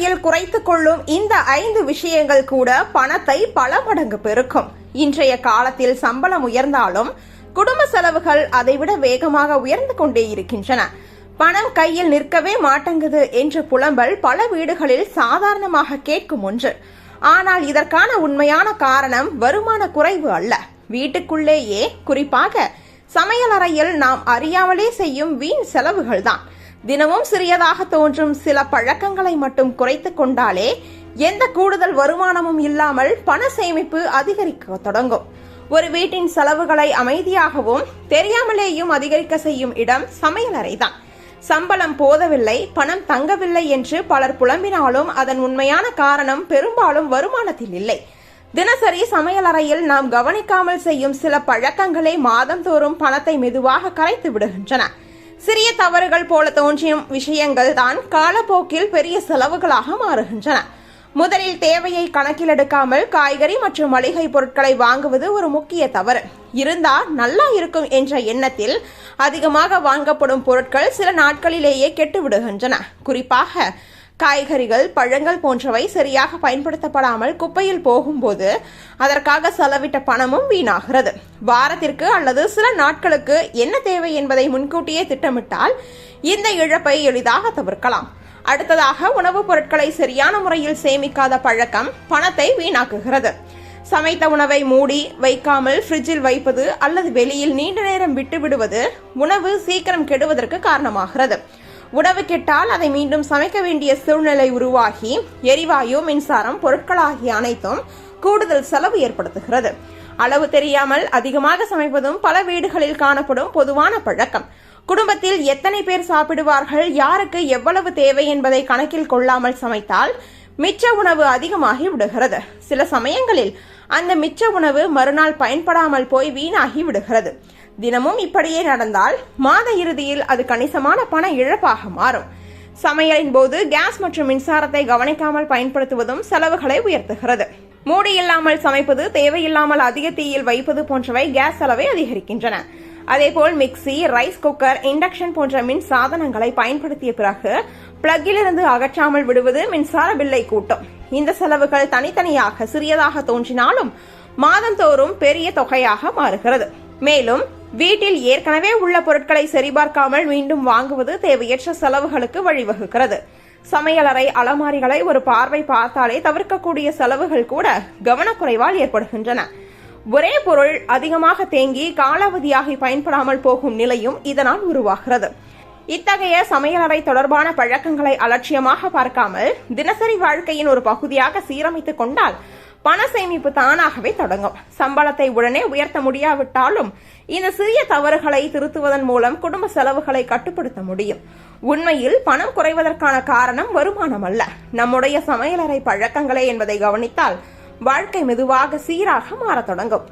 சமையலறையில் குறைத்துக் கொள்ளும் இந்த ஐந்து விஷயங்கள் கூட பணத்தை பல மடங்கு பெருக்கும். இன்றைய காலத்தில் சம்பளம் உயர்ந்தாலும் குடும்ப செலவுகள் அதைவிட வேகமாக உயர்ந்து கொண்டே இருக்கின்றன. பணம் கையில் நிற்கவே மாட்டேங்குது என்ற புலம்பல் பல வீடுகளில் சாதாரணமாக கேட்கும் ஒன்று. ஆனால் இதற்கான உண்மையான காரணம் வருமான குறைவு அல்ல. வீட்டுக்குள்ளேயே குறிப்பாக சமையலறையில் நாம் அறியாமலே செய்யும் வீண் செலவுகள்தான். தினமும் சிறியதாக தோன்றும் சில பழக்கங்களை மட்டும் குறைத்து கொண்டாலே எந்த கூடுதல் வருமானமும் இல்லாமல் பண சேமிப்பு அதிகரிக்க தொடங்கும். ஒரு வீட்டின் செலவுகளை அமைதியாகவும் தெரியாமலேயும் அதிகரிக்க செய்யும் இடம் சமையலறைதான் சம்பளம் போதவில்லை பணம் தங்கவில்லை என்று பலர் புலம்பினாலும் அதன் உண்மையான காரணம் பெரும்பாலும் வருமானத்தில் இல்லை. தினசரி சமையலறையில் நாம் கவனிக்காமல் செய்யும் சில பழக்கங்களே மாதந்தோறும் பணத்தை மெதுவாக கரைத்து விடுகின்றன. சிறிய தவறுகள் போல தோன்றியும் விஷயங்கள் தான் காலப்போக்கில் பெரிய செலவுகளாக மாறுகின்றன. முதலில் தேவையை கணக்கில் எடுக்காமல் காய்கறி மற்றும் மளிகை பொருட்களை வாங்குவது ஒரு முக்கிய தவறு. இருந்தா நல்லா இருக்கும் என்ற எண்ணத்தில் அதிகமாக வாங்கப்படும் பொருட்கள் சில நாட்களிலேயே கெட்டு விடுகின்றன குறிப்பாக காய்கறிகள் பழங்கள் போன்றவை சரியாக பயன்படுத்தப்படாமல் குப்பையில் போகும்போது அதற்காக செலவிட்ட பணமும் வீணாகிறது. வாரத்திற்கு அல்லது சில நாட்களுக்கு என்ன தேவை என்பதை முன்கூட்டியே திட்டமிட்டால் இந்த இழப்பை எளிதாக தவிர்க்கலாம். அடுத்ததாக உணவுப் பொருட்களை சரியான முறையில் சேமிக்காத பழக்கம் பணத்தை வீணாக்குகிறது. சமைத்த உணவை மூடி வைக்காமல் ஃப்ரிட்ஜில் வைப்பது அல்லது வெளியில் நீண்ட நேரம் விட்டு விடுவது உணவு சீக்கிரம் கெடுவதற்கு காரணமாகிறது. உணவு கெட்டால் அதை மீண்டும் சமைக்க வேண்டிய சூழ்நிலை உருவாகி எரிவாயு மின்சாரம் பொருட்கள் ஆகிய அனைத்தும் கூடுதல் செலவு ஏற்படுத்துகிறது. அளவு தெரியாமல் அதிகமாக சமைப்பதும் பல வீடுகளில் காணப்படும் பொதுவான பழக்கம். குடும்பத்தில் எத்தனை பேர் சாப்பிடுவார்கள் யாருக்கு எவ்வளவு தேவை என்பதை கணக்கில் கொள்ளாமல் சமைத்தால் மிச்ச உணவு அதிகமாகி விடுகிறது. சில சமயங்களில் அந்த மிச்ச உணவு மறுநாள் பயன்படாமல் போய் வீணாகி விடுகிறது. தினமும் இப்படியே நடந்தால் மாத இறுதியில் அது கணிசமான பண இழப்பாக மாறும். சமையலின் போது கேஸ் மற்றும் மின்சாரத்தை கவனிக்காமல் பயன்படுத்துவதும் செலவுகளை உயர்த்துகிறது. மூடி இல்லாமல் சமைப்பது தேவையில்லாமல் அதிக தீயில் வைப்பது போன்றவை கேஸ் செலவை அதிகரிக்கின்றன. அதேபோல் மிக்சி ரைஸ் குக்கர் இண்டக்ஷன் போன்ற மின் சாதனங்களை பயன்படுத்திய பிறகு பிளக்கிலிருந்து அகற்றாமல் விடுவது மின்சார பில்லை கூட்டும். இந்த செலவுகள் தனித்தனியாக சிறியதாக தோன்றினாலும் மாதந்தோறும் பெரிய தொகையாக மாறுகிறது. மேலும் வீட்டில் ஏற்கனவே உள்ள பொருட்களை சரிபார்க்காமல் மீண்டும் வாங்குவது தேவையற்ற செலவுகளுக்கு வழிவகுக்கிறது. சமையலறை அலமாரிகளை ஒரு பார்வை பார்த்தாலே தவிர்க்கக்கூடிய செலவுகள் கூட கவனக்குறைவால் ஏற்படுகின்றன. ஒரே பொருள் அதிகமாக தேங்கி காலாவதியாகி பயன்படாமல் போகும் நிலையும் இதனால் உருவாகிறது. இத்தகைய சமையலறை தொடர்பான பழக்கங்களை அலட்சியமாக பார்க்காமல் தினசரி வாழ்க்கையின் ஒரு பகுதியாக சீரமைத்துக் கொண்டால் பண சேமிப்பு தானாகவே தொடங்கும். சம்பளத்தை உடனே உயர்த்த முடியாவிட்டாலும் இந்த சிறிய தவறுகளை திருத்துவதன் மூலம் குடும்ப செலவுகளை கட்டுப்படுத்த முடியும். உண்மையில் பணம் குறைவதற்கான காரணம் வருமானம் அல்ல. நம்முடைய சமையலறை பழக்கங்களே என்பதை கவனித்தால் வாழ்க்கை மெதுவாக சீராக மாறத் தொடங்கும்.